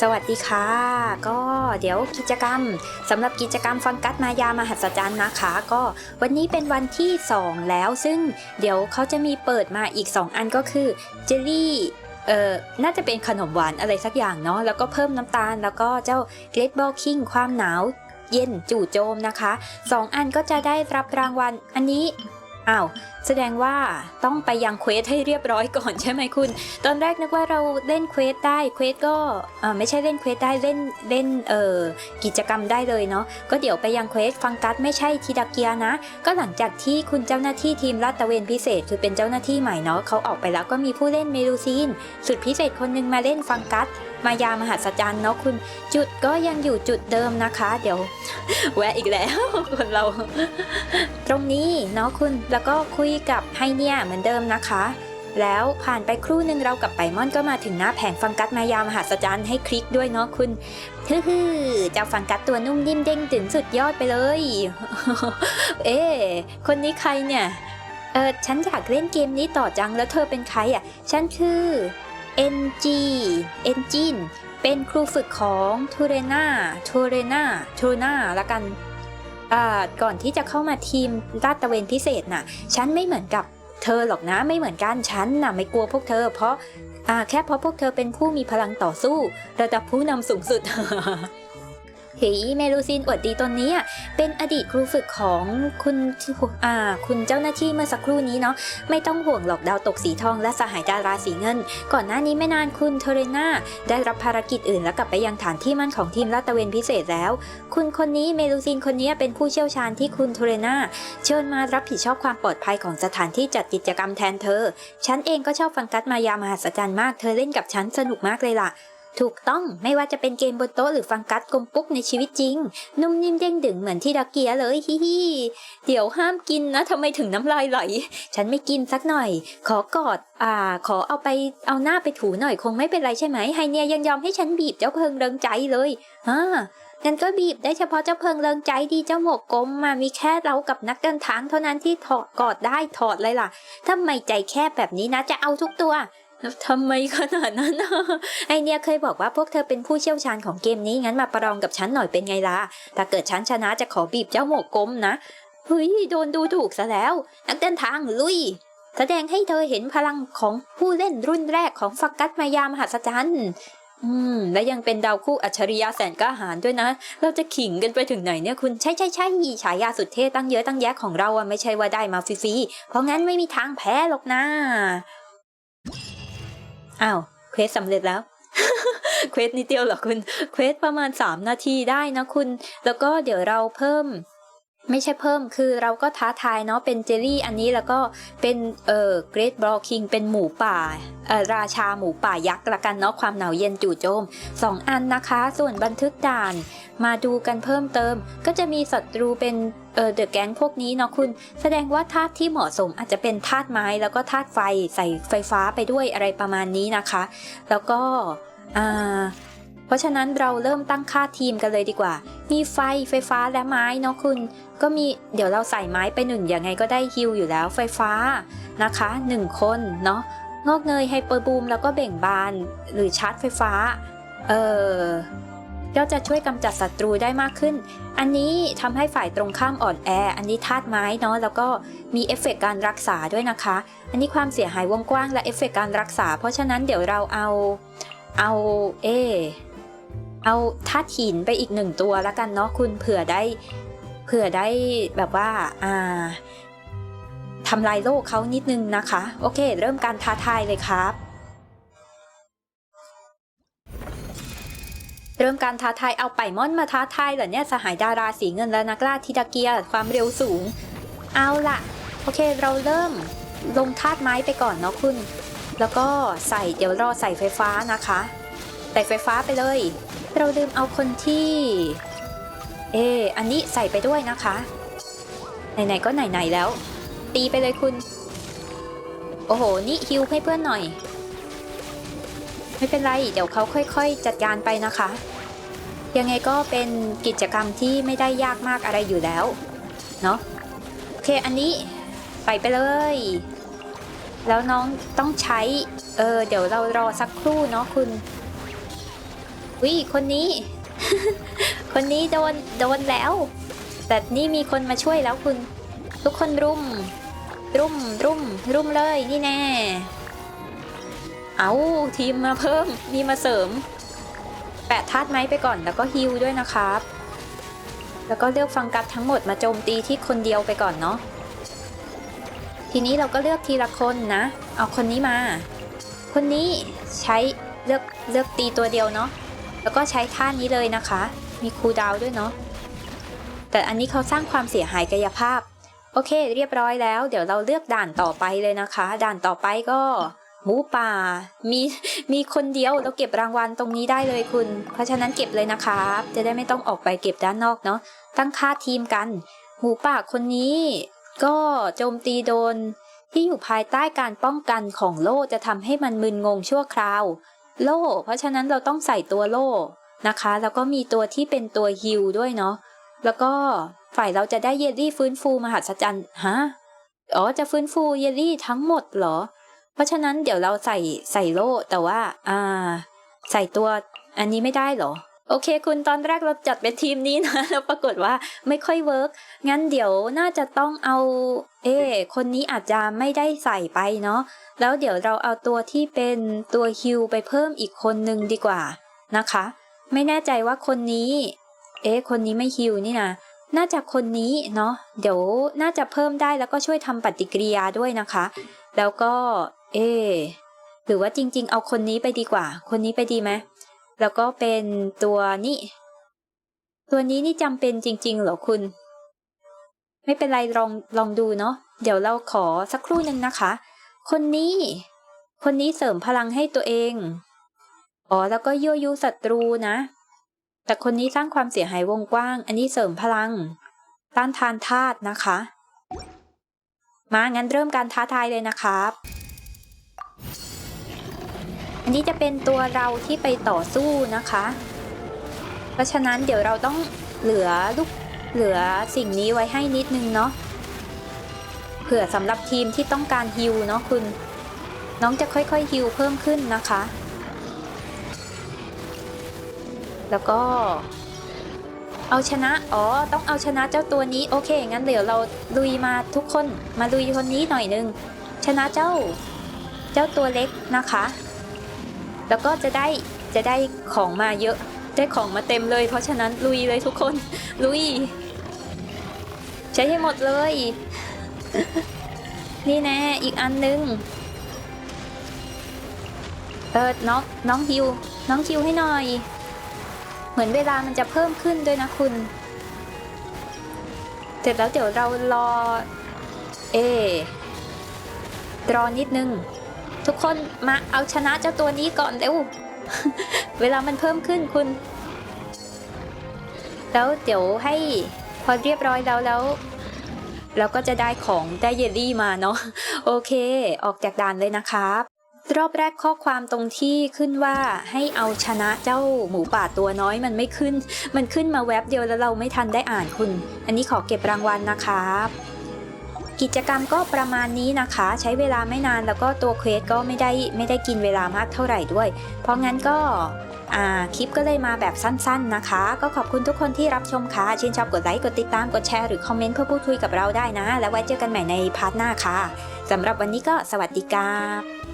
สวัสดีค่ะ ก็เดี๋ยวกิจกรรมสำหรับกิจกรรมฟังกัสมายามหัศจรรย์นะคะ ก็วันนี้เป็นวันที่ 2 แล้วซึ่งเดี๋ยวเขาจะมีเปิดมาอีก 2 อันก็คือเจลลี่เอ่อน่าจะเป็นขนมหวานอะไรสักอย่างเนาะแล้วก็เพิ่มน้ำตาล แล้วก็เจ้าเกรดบอลคิงความหนาวเย็นจู่โจมนะคะ 2 อันก็จะได้รับรางวัลอันนี้อ้าวแสดงว่าต้องไปยังเควสให้เรียบร้อยก่อนใช่ไหมคุณ ตอนแรกนึกว่าเราเล่นเควสได้เควสก็ไม่ใช่เล่นเควสได้เล่นเล่นเอ่อกิจกรรมได้เลยเนาะก็เดี๋ยวไปยังเควสฟังกัสไม่ใช่ทีดาเกียนะ ก็หลังจากที่คุณเจ้าหน้าที่ทีมลาดตระเวนพิเศษ คือเป็นเจ้าหน้าที่ใหม่เนาะเขาออกไปแล้วก็มีผู้เล่นเมลูซีน สุดพิเศษคนหนึงมาเล่นฟังกัสมายามหัศจรรย์เนาะคุณจุดก็ยังอยู่จุดเดิมนะคะ เดี๋ยว แวะอีกแล้วคนเรา ตรงนี้เนาะคุณแล้วก็คุยกับไฮเนียเหมือนเดิมนะคะ แล้วผ่านไปครู่หนึ่งเรากับไปมอนก็มาถึงหน้าแผงฟังกัสมายามหัศจรรย์ให้คลิกด้วยเนาะคุณฮึ่ยๆเจ้าฟังกัสตัวนุ่มนิ่มเด้งตึงสุดยอดไปเลย เอ๊คนนี้ใครเนี่ยเออฉันอยากเล่นเกมนี้ต่อจังแล้วเธอเป็นใครอะ ฉันคือ NG Engine เป็นครูฝึกของทูเรนาทูเรนาทูนาละกัน ก่อนที่จะเข้ามาทีมลาดตระเวนพิเศษน่ะ ฉันไม่เหมือนกับเธอหรอกนะไม่เหมือนกันฉันน่ะไม่กลัวพวกเธอ เพราะแค่เพราะพวกเธอเป็นผู้มีพลังต่อสู้ ระดับผู้นำสูงสุด เฮ้ยเมลูซินอวดดีตนนี้เป็นอดีตครูฝึกของคุณอ่าคุณเจ้าหน้าที่เมื่อสักครู่นี้เนาะไม่ต้องห่วงหรอกดาวตกสีทองและสหายดาราสีเงิน ก่อนหน้านี้ไม่นานคุณเทเรนาได้รับภารกิจอื่น แล้วกลับไปยังฐานที่มั่นของทีมลาดตระเวนพิเศษแล้ว คุณคนนี้เมลูซินคนนี้เป็นผู้เชี่ยวชาญที่คุณเทเรนาเชิญมารับผิดชอบความปลอดภัยของสถานที่จัดกิจกรรมแทนเธอ ฉันเองก็ชอบฟังกัสมายามหัศจรรย์มาก เธอเล่นกับฉันสนุกมากเลยล่ะ ถูกต้องไม่ว่าจะเป็นเกมบนโต๊ะหรือฟังกัสกลมปุ๊กในชีวิตจริง นุ่มนิ่มเด้งดึงเหมือนที่ดักเกียเลยฮิฮิเดี๋ยวห้ามกินนะทำไมถึงน้ำลายไหล ฉันไม่กินสักหน่อย ขอกอดอ่า ขอเอาไปเอาหน้าไปถูหน่อยคงไม่เป็นไรใช่ไหมไฮเนียยังยอมให้ฉันบีบเจ้าเพิงเริงใจเลยอ่างั้นก็บีบได้เฉพาะเจ้าเพิงเริงใจดีเจ้าหมวกกลมมามีแค่เรากับนักเดินทางเท่านั้นที่ถอดกอดได้ถอดเลยล่ะทำไมใจแคบแบบนี้นะจะเอาทุกตัว ทำไมขนาดนั้นน่ะไอเนี่ยเคยบอกว่าพวกเธอเป็นผู้เชี่ยวชาญของเกมนี้งั้นมาประลองกับฉันหน่อยเป็นไงล่ะถ้าเกิดฉันชนะจะขอบีบเจ้าหมกกลมนะเฮ้ยโดนดูถูกซะแล้ว นักเดินทางลุย แสดงให้เธอเห็นพลังของผู้เล่นรุ่นแรกของฟักกัสมายามหัศจรรย์อืม และยังเป็นดาวคู่อัจฉริยะแสนกล้าหาญด้วยนะ เราจะขิงกันไปถึงไหนเนี่ยคุณใช่ใช่ใช่ฉายาสุดเท่ตั้งเยอะตั้งแยะของเราอะไม่ใช่ว่าได้มาฟรีๆเพราะงั้นไม่มีทางแพ้หรอกนะ อ้าวเควสสำเร็จแล้วเควสนิดเดียวเหรอคุณเควสประมาณ 3 นาทีได้นะคุณ แล้วก็เดี๋ยวเราเพิ่ม ไม่ใช่เพิ่มคือเราก็ท้าทายเนาะเป็นเจลลี่อันนี้แล้วก็เป็นเอ่อเกรดบอลคิงเป็นหมูป่าเอ่อราชาหมูป่ายักษ์ละกันเนาะความหนาวเย็นจู่โจม 2 อันนะคะ ส่วนบันทึกด่าน มาดูกันเพิ่มเติม ก็จะมีศัตรูเป็น เออเดอะแก๊งพวกนี้เนาะคุณ แสดงว่าธาตุที่เหมาะสมอาจจะเป็นธาตุไม้แล้วก็ธาตุไฟใส่ไฟฟ้าไปด้วยอะไรประมาณนี้นะคะ แล้วก็อ่าเพราะฉะนั้นเราเริ่มตั้งค่าทีมกันเลยดีกว่า มีไฟไฟฟ้าและไม้เนาะคุณ ก็มีเดี๋ยวเราใส่ไม้ไปหนึ่งยังไงก็ได้ฮิวอยู่แล้วไฟฟ้านะคะหนึ่งคนเนาะงอกเงยไฮเปอร์บูมแล้วก็เบ่งบานหรือชาร์จไฟฟ้า เออ ก็จะช่วยกำจัดศัตรูได้มากขึ้น อันนี้ทำให้ฝ่ายตรงข้ามอ่อนแอ อันนี้ธาตุไม้เนาะแล้วก็มีเอฟเฟกต์การรักษาด้วยนะคะ อันนี้ความเสียหายวงกว้างและเอฟเฟกต์การรักษา เพราะฉะนั้นเดี๋ยวเราเอาเอาเอเอาธาตุหินไปอีกหนึ่งตัวแล้วกันเนาะคุณเผื่อได้เผื่อได้แบบว่าอ่าทำลายโลกเขานิดนึงนะคะ โอเค เริ่มการท้าทายเลยครับ เริ่มการท้าทายเอาไปม่อนมาท้าทายเหรอเนี่ยสหายดาราสีเงินและนักล่าทิดาเกียความเร็วสูง เอาล่ะโอเคเราเริ่มลงธาตุไม้ไปก่อนเนาะคุณ แล้วก็ใส่เดี๋ยวรอใส่ไฟฟ้านะคะ ใส่ไฟฟ้าไปเลย เราลืมเอาคนที่ เอออันนี้ใส่ไปด้วยนะคะ ไหนๆก็ไหนๆแล้ว ตีไปเลยคุณ โอ้โห นี่ฮิวให้เพื่อนหน่อย ไม่เป็นไร เดี๋ยวเขาค่อยๆ จัดการไปนะคะ ยังไงก็เป็นกิจกรรมที่ไม่ได้ยากมากอะไรอยู่แล้ว เนาะโอเค อันนี้ใส่ไปเลย แล้วน้องต้องใช้ เออ เดี๋ยวเรารอสักครู่เนาะคุณวิคนนี้ คนนี้โดน โดนแล้ว แต่นี่มีคนมาช่วยแล้วคุณ ทุกคนรุม รุมรุมรุมเลยนี่แน่ เอาทีมมาเพิ่มมีมาเสริม แปะธาตุไม้ไปก่อนแล้วก็ฮิลด้วยนะครับ แล้วก็เลือกฟังกัสทั้งหมดมาโจมตีที่คนเดียวไปก่อนเนาะทีนี้เราก็เลือกทีละคนนะ เอาคนนี้มา คนนี้ใช้เลือกเลือกตีตัวเดียวเนาะแล้วก็ใช้ท่านี้เลยนะคะ มีคูลดาวด้วยเนาะแต่อันนี้เขาสร้างความเสียหายกายภาพ โอเค เรียบร้อยแล้ว เดี๋ยวเราเลือกด่านต่อไปเลยนะคะ ด่านต่อไปก็ หมูป่า มีมีคนเดียวเราเก็บรางวัลตรงนี้ได้เลยคุณ เพราะฉะนั้นเก็บเลยนะคะจะได้ไม่ต้องออกไปเก็บด้านนอกเนาะตั้งค่าทีมกัน หมูป่าคนนี้ก็โจมตีโดนที่อยู่ภายใต้การป้องกันของโล่จะทำให้มันมึนงงชั่วคราว โล่ เพราะฉะนั้นเราต้องใส่ตัวโล่นะคะ แล้วก็มีตัวที่เป็นตัวฮิลด้วยเนาะแล้วก็ฝ่ายเราจะได้เยลลี่ฟื้นฟูมหัศจรรย์ฮะอ๋อจะฟื้นฟูเยลลี่ทั้งหมดเหรอ เพราะฉะนั้นเดี๋ยวเราใส่ใส่โล่แต่ว่า อ่า ใส่ตัวอันนี้ไม่ได้เหรอ โอเค คุณตอนแรกเราจัดเป็นทีมนี้นะแล้วปรากฏว่าไม่ค่อยเวิร์กงั้นเดี๋ยวน่าจะต้องเอา เอคนนี้อาจจะไม่ได้ใส่ไปเนาะแล้วเดี๋ยวเราเอาตัวที่เป็นตัวฮิลไปเพิ่มอีกคนนึงดีกว่านะคะ ไม่แน่ใจว่าคนนี้ เอ๊คนนี้ไม่ฮิวนี่นะน่าจะคนนี้เนาะเดี๋ยวน่าจะเพิ่มได้แล้วก็ช่วยทำปฏิกิริยาด้วยนะคะ แล้วก็ เอ๊หรือว่าจริง ๆ เอาคนนี้ไปดีกว่า คนนี้ไปดีไหมแล้วก็เป็นตัวนี้ ตัวนี้นี่จำเป็นจริง ๆ เหรอคุณ ไม่เป็นไรลองลองดูเนาะ เดี๋ยวเราขอสักครู่หนึ่งนะคะ คนนี้ คนนี้เสริมพลังให้ตัวเอง อ๋อ แล้วก็ยั่วยุศัตรูนะ แต่คนนี้สร้างความเสียหายวงกว้าง อันนี้เสริมพลัง ต้านทานธาตุนะคะ มางั้นเริ่มการท้าทายเลยนะครับ นี้จะเป็นตัวเราที่ไปต่อสู้นะคะ เพราะฉะนั้นเดี๋ยวเราต้องเหลือลูกเหลือสิ่งนี้ไว้ให้นิดนึงเนาะเผื่อสำหรับทีมที่ต้องการฮิลเนาะคุณ น้องจะค่อยๆฮิลเพิ่มขึ้นนะคะ แล้วก็ เอาชนะ อ๋อ ต้องเอาชนะเจ้าตัวนี้ โอเค งั้นเดี๋ยวเราลุยมาทุกคน มาลุยคนนี้หน่อยนึง ชนะเจ้า เจ้าตัวเล็กนะคะ แล้วก็จะได้จะได้ของมาเยอะ ได้ของมาเต็มเลย เพราะฉะนั้นลุยเลยทุกคน ลุย ใช้ให้หมดเลย นี่แน่อีกอันนึง เออน้องน้องฮิว น้องฮิวให้หน่อย เหมือนเวลามันจะเพิ่มขึ้นด้วยนะคุณ เสร็จแล้วเดี๋ยวเรารอ เอรอนิดนึง ทุกคนมาเอาชนะเจ้าตัวนี้ก่อนเร็ว เวลามันเพิ่มขึ้นคุณ แล้วเดี๋ยวให้พอเรียบร้อยแล้วแล้ว เราก็จะได้ของได้เยลลี่มาเนาะโอเค ออกจากด่านเลยนะครับ รอบแรกข้อความตรงที่ขึ้นว่าให้เอาชนะเจ้าหมูป่าตัวน้อยมันไม่ขึ้น มันขึ้นมาแวบเดียวแล้วเราไม่ทันได้อ่านคุณ อันนี้ขอเก็บรางวัลนะครับ กิจกรรมก็ประมาณนี้นะคะ ใช้เวลาไม่นานแล้วก็ตัวเควสก็ไม่ได้ไม่ได้กินเวลามากเท่าไหร่ด้วย เพราะงั้นก็คลิปก็เลยมาแบบสั้นๆนะคะ ก็ขอบคุณทุกคนที่รับชมค่ะชื่นชอบกดไลค์กดติดตามกดแชร์หรือคอมเมนต์เพื่อพูดคุยกับเราได้นะ แล้วไว้เจอกันใหม่ในพาร์ทหน้าค่ะสำหรับวันนี้ก็สวัสดีครับ